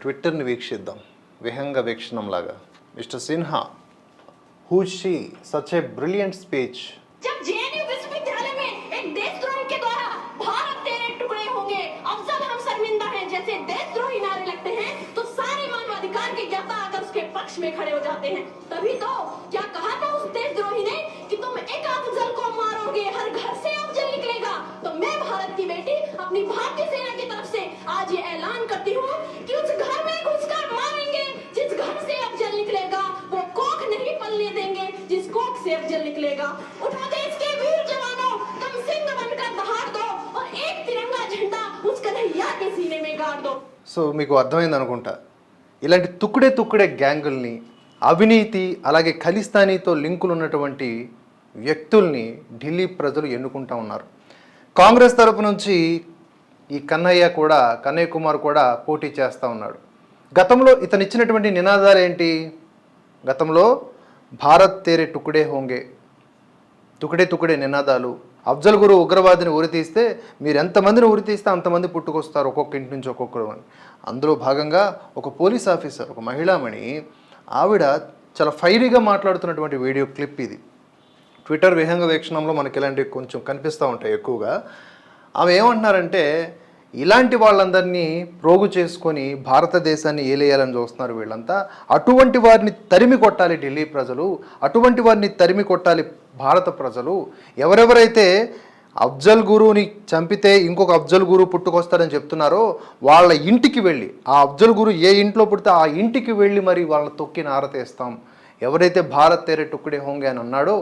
ట్విట్టర్ని వీక్షిద్దాం విహంగ వీక్షణంలాగా mister Sinha who she such a brilliant speech जब जेएनयू विश्वविद्यालय में एक देशद्रोही के द्वारा भारत तेरे टुकड़े होंगे अफजल हम शर्मिंदा हैं जैसे देशद्रोही नारे लगते हैं तो सारे मानवाधिकार के ज्ञाता आकर उसके पक्ष में खड़े हो जाते हैं तभी तो क्या कहा था उस देशद्रोही ने कि तुम एक अफजल को मारोगे हर घर से अफजल निकलेगा तो मैं भारत की बेटी अपनी भारतीय सेना की तरफ से आज ये ऐलान करती हूँ సో మీకు అర్థమైంది అనుకుంటా. ఇలాంటి తుక్కుడే తుక్కుడే గ్యాంగుల్ని అవినీతి అలాగే ఖలిస్తానీతో లింకులు ఉన్నటువంటి వ్యక్తుల్ని ఢిల్లీ ప్రజలు ఎన్నుకుంటా ఉన్నారు. కాంగ్రెస్ తరపు నుంచి ఈ కన్నయ్య కూడా కన్నయ్య కుమార్ కూడా పోటీ చేస్తూ ఉన్నాడు. గతంలో ఇతను ఇచ్చినటువంటి నినాదాలు ఏంటి? గతంలో భారత్ తేరే టుకుడే హోంగే తుకుడే తుకుడే నినాదాలు అఫ్జల్ గురు ఉగ్రవాదిని ఉరితీస్తే మీరు ఎంతమందిని ఉరితీస్తే అంతమంది పుట్టుకొస్తారు ఒక్కొక్క ఇంటి నుంచి ఒక్కొక్కరు అని. అందులో భాగంగా ఒక పోలీస్ ఆఫీసర్ ఒక మహిళామణి ఆవిడ చాలా ఫైరీగా మాట్లాడుతున్నటువంటి వీడియో క్లిప్ ఇది. ట్విట్టర్ విహంగ వీక్షణంలో మనకి ఇలాంటివి కొంచెం కనిపిస్తూ ఉంటాయి ఎక్కువగా. ఆమె ఏమంటున్నారంటే ఇలాంటి వాళ్ళందరినీ ప్రోగు చేసుకొని భారతదేశాన్ని ఏలేయాలని చూస్తున్నారు వీళ్ళంతా. అటువంటి వారిని తరిమి కొట్టాలి ఢిల్లీ ప్రజలు అటువంటి వారిని తరిమి కొట్టాలి భారత ప్రజలు. ఎవరెవరైతే అఫ్జల్ గురువుని చంపితే ఇంకొక అఫ్జల్ గురు పుట్టుకొస్తారని చెప్తున్నారో వాళ్ళ ఇంటికి వెళ్ళి ఆ అఫ్జల్ గురు ఏ ఇంట్లో పుడితే ఆ ఇంటికి వెళ్ళి మరి వాళ్ళని తొక్కి నారతేస్తాం. ఎవరైతే భారత్ తేరే టుక్కుడే హోంగే అని అన్నాడో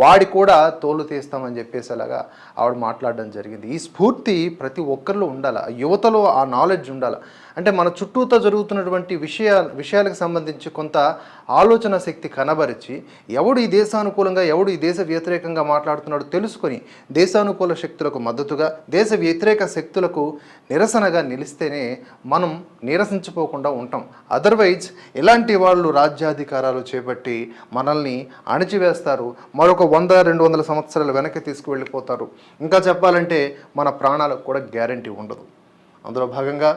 వాడి కూడా తోలు తీస్తామని చెప్పేసేలాగా ఆవిడ మాట్లాడడం జరిగింది. ఈ స్ఫూర్తి ప్రతి ఒక్కరిలో ఉండాలి? ఆ యువతలో ఆ నాలెడ్జ్ ఉండాలి? అంటే మన చుట్టూతో జరుగుతున్నటువంటి విషయ విషయాలకు సంబంధించి కొంత ఆలోచన శక్తి కనబరిచి ఎవడు ఈ దేశానుకూలంగా ఎవడు ఈ దేశ వ్యతిరేకంగా మాట్లాడుతున్నాడో తెలుసుకొని దేశానుకూల శక్తులకు మద్దతుగా దేశ వ్యతిరేక శక్తులకు నిరసనగా నిలిస్తేనే మనం నిరసించిపోకుండా ఉంటాం. అదర్వైజ్ ఇలాంటి వాళ్ళు రాజ్యాధికారాలు చేపట్టి మనల్ని అణిచివేస్తారు. మరొక వంద రెండు వందల సంవత్సరాలు వెనక్కి తీసుకువెళ్ళిపోతారు. ఇంకా చెప్పాలంటే మన ప్రాణాలకు కూడా గ్యారంటీ ఉండదు. అందులో భాగంగా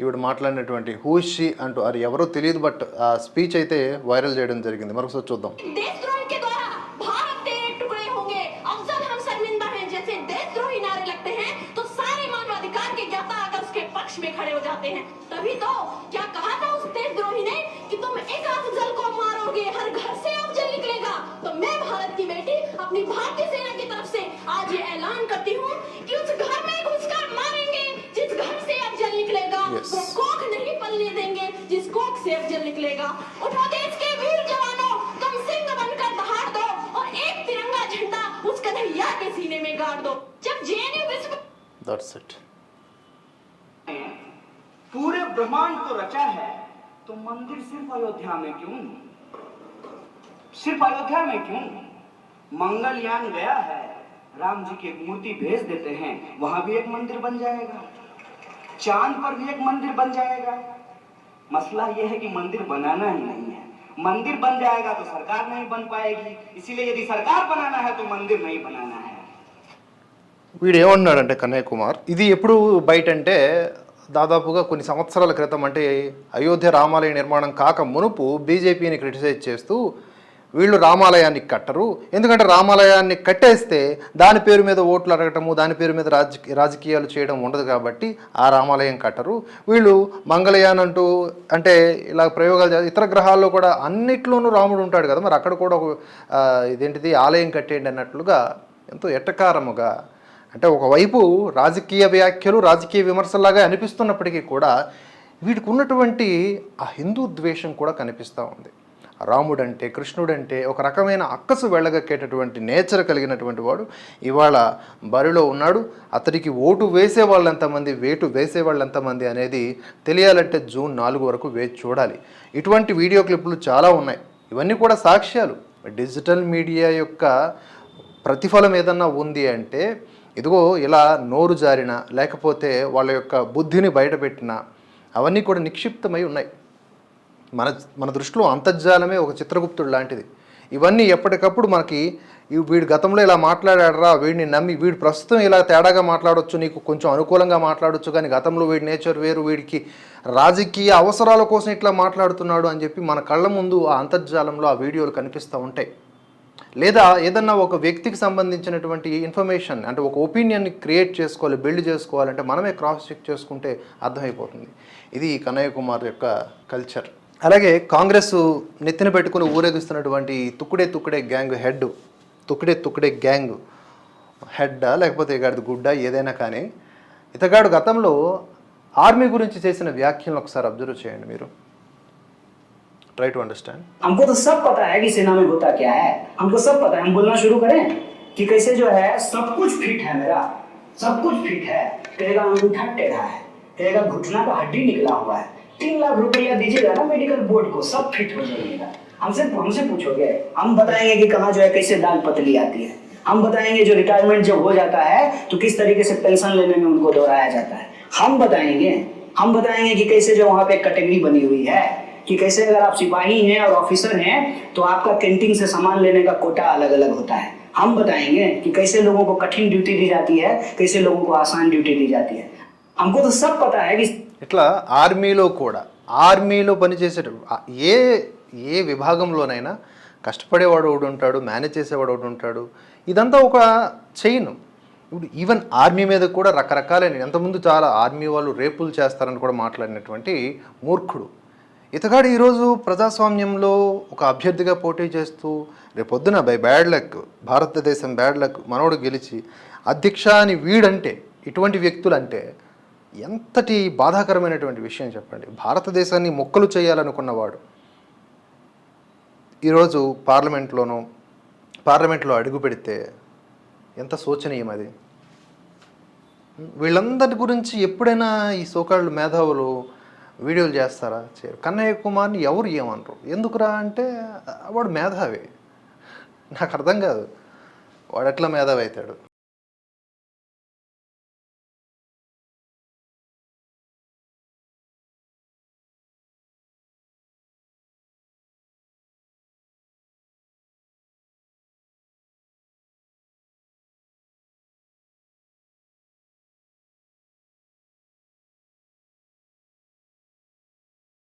ఈవిడ మాట్లాడినటువంటి హూషి అంటూ అది ఎవరో తెలియదు బట్ ఆ స్పీచ్ అయితే వైరల్ చేయడం జరిగింది. మరొకసారి చూద్దాం. निकलेगा। उठो देश के वीर जवानों तुम सिंह बनकर दो और एक तिरंगा झंडा उस कन्हैया के सीने में गाड़ दो। जब जेएनयू विश्व दैट्स इट पूरे ब्रह्मांड रचा है तो मंदिर सिर्फ़ अयोध्या में क्यों सिर्फ़ अयोध्या में क्यों मंगलयान गया है राम जी की एक मूर्ति भेज देते हैं वहाँ भी एक मंदिर बन जाएगा। चाँद पर भी एक मंदिर बन जाएगा। मसला यह है कि मंदिर बनाना ही नहीं है मंदिर बन जाएगा तो सरकार नहीं बन पाएगी इसीलिए यदि सरकार बनाना है तो मंदिर नहीं बनाना है వీడు ఏమన్నాడంటే కన్నయ్య కుమార్ ఇది ఎప్పుడు బయట అంటే దాదాపుగా కొన్ని సంవత్సరాల క్రితం అంటే అయోధ్య రామాలయ నిర్మాణం కాక మునుపు బీజేపీని క్రిటిసైజ్ చేస్తూ వీళ్ళు రామాలయాన్ని కట్టరు. ఎందుకంటే రామాలయాన్ని కట్టేస్తే దాని పేరు మీద ఓట్లు అడగటము దాని పేరు మీద రాజకీయ రాజకీయాలు చేయడం ఉండదు కాబట్టి ఆ రామాలయం కట్టరు. వీళ్ళు మంగళయాన్ అంటూ అంటే ఇలా ప్రయోగాలు ఇతర గ్రహాల్లో కూడా అన్నిట్లోనూ రాముడు ఉంటాడు కదా. మరి అక్కడ కూడా ఒక ఇదేంటిది ఆలయం కట్టేయండి అన్నట్లుగా ఎంతో ఎట్టకారముగా అంటే ఒకవైపు రాజకీయ వ్యాఖ్యలు రాజకీయ విమర్శలాగా అనిపిస్తున్నప్పటికీ కూడా వీటికి ఉన్నటువంటి ఆ హిందూ ద్వేషం కూడా కనిపిస్తూ ఉంది. రాముడంటే కృష్ణుడంటే ఒక రకమైన అక్కసు వెళ్ళగక్కేటటువంటి నేచర్ కలిగినటువంటి వాడు. ఇవాళ బరిలో ఉన్నాడు. అతడికి ఓటు వేసే వాళ్ళు ఎంతమంది వేటు వేసే వాళ్ళు ఎంతమంది అనేది తెలియాలంటే జూన్ నాలుగు వరకు వేచి చూడాలి. ఇటువంటి వీడియో క్లిప్లు చాలా ఉన్నాయి. ఇవన్నీ కూడా సాక్ష్యాలు. డిజిటల్ మీడియా యొక్క ప్రతిఫలం ఏదన్నా ఉంది అంటే ఇదిగో ఇలా నోరు జారిన లేకపోతే వాళ్ళ యొక్క బుద్ధిని బయటపెట్టిన అవన్నీ కూడా నిక్షిప్తమై ఉన్నాయి. మన మన దృష్టిలో అంతర్జాలమే ఒక చిత్రగుప్తుడు లాంటిది. ఇవన్నీ ఎప్పటికప్పుడు మనకి వీడు గతంలో ఇలా మాట్లాడాడరా వీడిని నమ్మి వీడు ప్రస్తుతం ఇలా తేడాగా మాట్లాడొచ్చు నీకు కొంచెం అనుకూలంగా మాట్లాడొచ్చు కానీ గతంలో వీడి నేచర్ వేరు వీడికి రాజకీయ అవసరాల కోసం ఇట్లా మాట్లాడుతున్నాడు అని చెప్పి మన కళ్ళ ముందు ఆ అంతర్జాలంలో ఆ వీడియోలు కనిపిస్తూ ఉంటాయి. లేదా ఏదన్నా ఒక వ్యక్తికి సంబంధించినటువంటి ఇన్ఫర్మేషన్ అంటే ఒక ఒపీనియన్ని క్రియేట్ చేసుకోవాలి బిల్డ్ చేసుకోవాలంటే మనమే క్రాస్ చెక్ చేసుకుంటే అర్థమైపోతుంది. ఇది కన్నయ్య కుమార్ యొక్క కల్చర్. అలాగే కాంగ్రెస్ నెత్తిన పెట్టుకుని ఊరేగిస్తున్నటువంటి తుక్కుడే తుక్కుడే గ్యాంగ్ హెడ్ తుక్కుడే తుక్కుడే గ్యాంగ్ హెడ్డా లేకపోతే ఇగాడిది గుడ్డ ఏదైనా కానీ ఇతగాడు గతంలో ఆర్మీ గురించి చేసిన వ్యాఖ్యలను ఒకసారి అబ్జర్వ్ చేయండి మీరు ట్రై టు అండర్స్టాండ్ हमको तो सब पता है कि सेना में होता क्या है हमको सब पता है हम बोलना शुरू करें कि कैसे जो है सब कुछ फिट है मेरा सब कुछ फिट है कहेगा अंगूठा टेढ़ा है कहेगा घुटना का हड्डी निकला हुआ है तीन लाख रुपया दीजिएगा ना मेडिकल बोर्ड को, सब फिट हो जाइएगा हमसे हमसे पूछोगे। हम बताएँगे कि कहाँ जो है कैसे दाल पतली आती है। हम बताएँगे जो रिटायरमेंट जब हो जाता है तो किस तरीके से पेंशन लेने में उनको दोहराया जाता है। हम बताएँगे। हम बताएँगे कि कैसे जो वहाँ पे कैटेगरी बनी हुई है, कि कैसे अगर आप सिपाही हैं और ऑफिसर हैं तो आपका कैंटीन से सामान लेने का कोटा अलग अलग होता है। हम बताएँगे कि कैसे लोगों को कठिन ड्यूटी दी जाती है, कैसे लोगों को आसान ड्यूटी दी जाती है। हमको तो सब पता है कि ఇట్లా ఆర్మీలో కూడా ఆర్మీలో పనిచేసేట ఏ ఏ విభాగంలోనైనా కష్టపడేవాడు ఒకడు ఉంటాడు మేనేజ్ చేసేవాడు ఒకడు ఉంటాడు. ఇదంతా ఒక చైన్. ఇప్పుడు ఈవెన్ ఆర్మీ మీద కూడా రకరకాలైన ఎంతమంది చాలా ఆర్మీ వాళ్ళు రేపులు చేస్తారని కూడా మాట్లాడినటువంటి మూర్ఖుడు. ఇతగాడు ఈరోజు ప్రజాస్వామ్యంలో ఒక అభ్యర్థిగా పోటీ చేస్తూ రేపొద్దున బై బ్యాడ్ లక్ భారతదేశం బ్యాడ్ లక్ మనోడు గెలిచి అధ్యక్ష అని వీడంటే ఇటువంటి వ్యక్తులంటే ఎంతటి బాధాకరమైనటువంటి విషయం చెప్పండి. భారతదేశాన్ని మొక్కలు చేయాలనుకున్నవాడు ఈరోజు పార్లమెంట్లోనూ పార్లమెంట్లో అడుగు పెడితే ఎంత శోచనీయం అది? వీళ్ళందరి గురించి ఎప్పుడైనా ఈ సోకాళ్ళు మేధావులు వీడియోలు చేస్తారా? చేయరు కన్నయ్య కుమార్ని ఎవరు ఏమనరు? ఎందుకురా అంటే వాడు మేధావి. నాకు అర్థం కాదు. వాడు ఎట్లా మేధావి అవుతాడు?